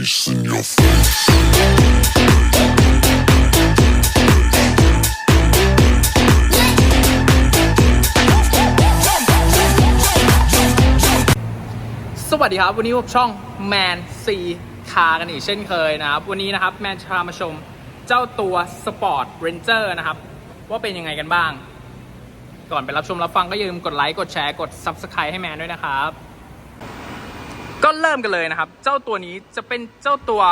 bass in your face. สวัสดีครับ วันนี้พบช่องแมนซีคากันอีกเช่นเคยนะครับ วันนี้นะครับแมนจะพามาชมเจ้าตัว Sport Ranger นะครับ ว่าเป็นยังไงกันบ้าง ก่อนไปรับชมรับฟังก็อย่าลืมกดไลค์ กดแชร์ กด Subscribe ให้แมนด้วยนะครับ ก็เริ่มกันเลยนะครับ เจ้าตัวนี้จะเป็นเจ้าตัว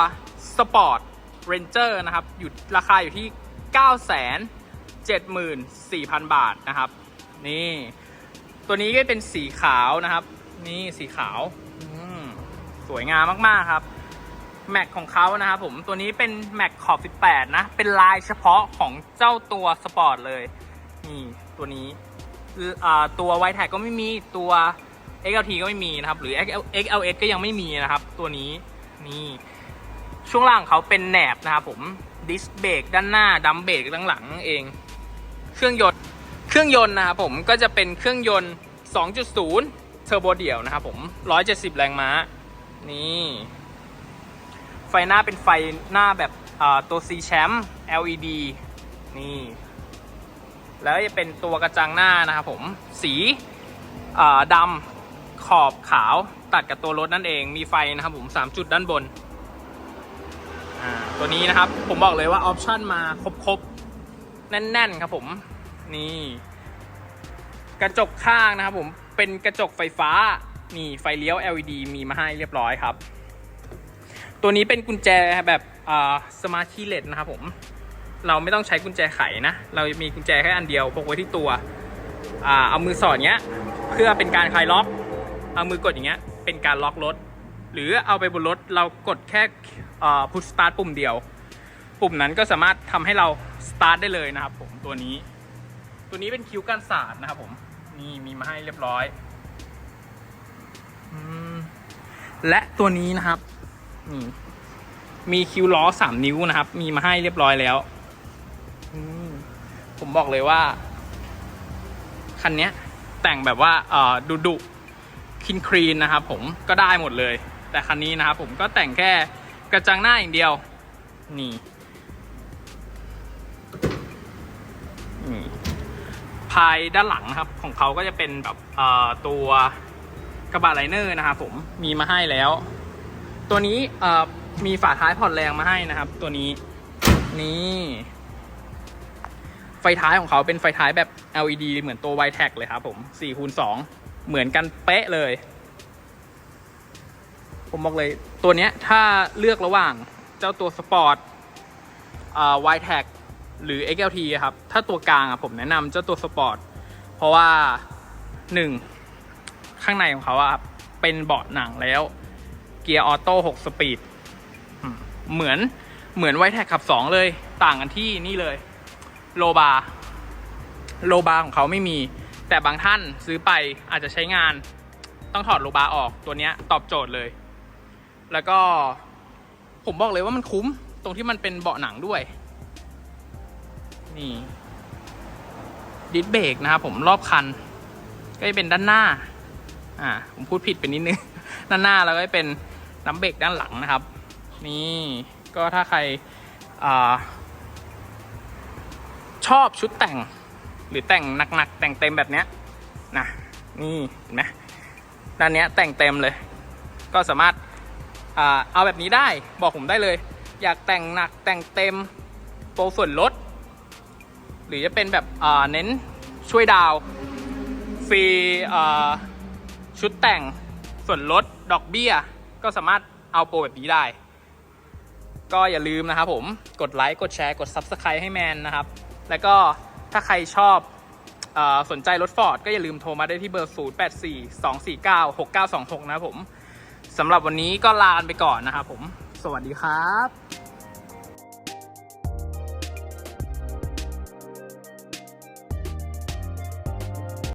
Sport Ranger นะครับ อยู่ราคาอยู่ที่ 974,000 บาทนะครับ นี่ ตัวนี้ก็เป็นสีขาวนะครับ นี่สีขาวสวยงามมากๆครับ แม็กของเขานะครับผมตัวนี้เป็นแม็กขอบ 18 นะ เป็นลายเฉพาะของเจ้าตัวสปอร์ตเลย นี่ตัวนี้ตัวไวแท็กก็ไม่มีตัว XLT ก็ไม่มีนะครับ หรือ XLS ก็ยังไม่มีนะครับ ตัวนี้นี่ช่วงล่างเขาเป็นแหนบนะครับผมดิสเบรกด้านหน้าดัมเบรกด้านหลังเอง เครื่องยนต์เครื่องยนต์นะครับผมก็จะเป็นเครื่องยนต์ 2.0 เทอร์โบเดี่ยวนะครับผม 170 แรงม้า นี่ ไฟหน้าเป็นไฟหน้าแบบตัว C แชมป์ LED นี่ แล้วจะเป็นตัวกระจังหน้านะครับผม สีดำ ขอบขาวตัดกับตัวรถนั่นเอง มีไฟนะครับผม 3 จุดด้านบน ตัวนี้นะครับ ผมบอกเลยว่าออปชั่นมาครบๆ แน่น ๆ ครับผม นี่ กระจกข้างนะครับผม เป็นกระจกไฟฟ้า นี่ไฟเลี้ยว LED มีมาให้เรียบร้อยครับ ตัวนี้เป็นกุญแจแบบอ่าสมาร์ทคีย์เลสนะครับผม เราไม่ต้องใช้กุญแจไขนะ เรามีกุญแจแค่อันเดียวพกไว้ที่ตัวอ่าเอามือสอดเงี้ย เพื่อเป็นการคลายล็อก เอามือกดอย่างเงี้ยเป็นการล็อกรถ หรือเอาไปบนรถเรากดแค่พุชสตาร์ทปุ่มเดียว ปุ่มนั้นก็สามารถทำให้เราสตาร์ทได้เลยนะครับผมตัวนี้ ตัวนี้เป็นคิ้วกันศาสตร์นะครับผมนี่มีมาให้เรียบร้อยอและตัวนี้นะครับนี่มีคิวล้อสามนิ้วนะครับ มีมาให้เรียบร้อยแล้วผมบอกเลยว่า คันนี้แต่งแบบว่าดุดุ คินครีนนะครับผมก็ได้หมดเลย แต่คันนี้นะครับผมก็แต่งแค่กระจังหน้าอย่างเดียว นี่นี่ภายด้านหลังนะครับของเขาก็จะเป็นแบบเอ่อตัวกระบะไลเนอร์นะครับผมมีมาให้แล้ว ตัวนี้เอ่อมีฝาท้ายผ่อนแรงมาให้นะครับ ตัวนี้นี่ไฟท้ายของเขาเป็นไฟท้ายแบบ LED เหมือนตัว y t e c เลยครับผม4คูณ2 เหมือนกันเป๊ะเลย ผมบอกเลยตัวเนี้ยถ้าเลือกระหว่างเจ้าตัวสปอร์ตอ่า y t e c หรือ XLT ครับ ถ้าตัวกลางอะผมแนะนำเจ้าตัวสปอร์ตเพราะว่าหนึ่งข้างในของเขาอะเป็นเบาะหนังแล้ว เกียร์ออโต้6สปีดเหมือนเหมือนไวแท็กขับ 2 เลย ต่างกันที่นี่เลย โลบาร์โลบาร์ของเขาไม่มี แต่บางท่านซื้อไปอาจจะใช้งานต้องถอดโลบาร์ออกตัวนี้ตอบโจทย์เลย แล้วก็ผมบอกเลยว่ามันคุ้มตรงที่มันเป็นเบาะหนังด้วย นี่ดิสเบรกนะครับผมรอบคัน ก็จะเป็นด้านหน้า อ่า ผมพูดผิดไปนิดนึง ด้านหน้าแล้วก็จะเป็นน้ำเบรกด้านหลังนะครับ นี่ก็ถ้าใครอชอบชุดแต่ง หรือแต่งหนักๆแต่งเต็มแบบเนี้ยนะนี่เห็นไหมด้านเนี้ยแต่งเต็มเลย ก็สามารถอเอาแบบนี้ได้บอกผมได้เลย อยากแต่งหนักแต่งเต็มโปรส่วนลด หรือจะเป็นแบบเน้นช่วยดาวฟรีชุดแต่งส่วนลดดอกเบี้ย ก็สามารถเอาโปรแบบนี้ได้ ก็อย่าลืมนะครับผมกดไลค์กดแชร์กด Subscribe ให้แมนนะครับ แล้วก็ ถ้าใครชอบอสนใจรถฟอร์ดก็อย่าลืมโทรมาได้ที่เบอร์ 0 8 4 2 4 9 6 9 2 6 นะครับผมสำหรับวันนี้ก็ลาไปก่อนนะครับผม สวัสดีครับ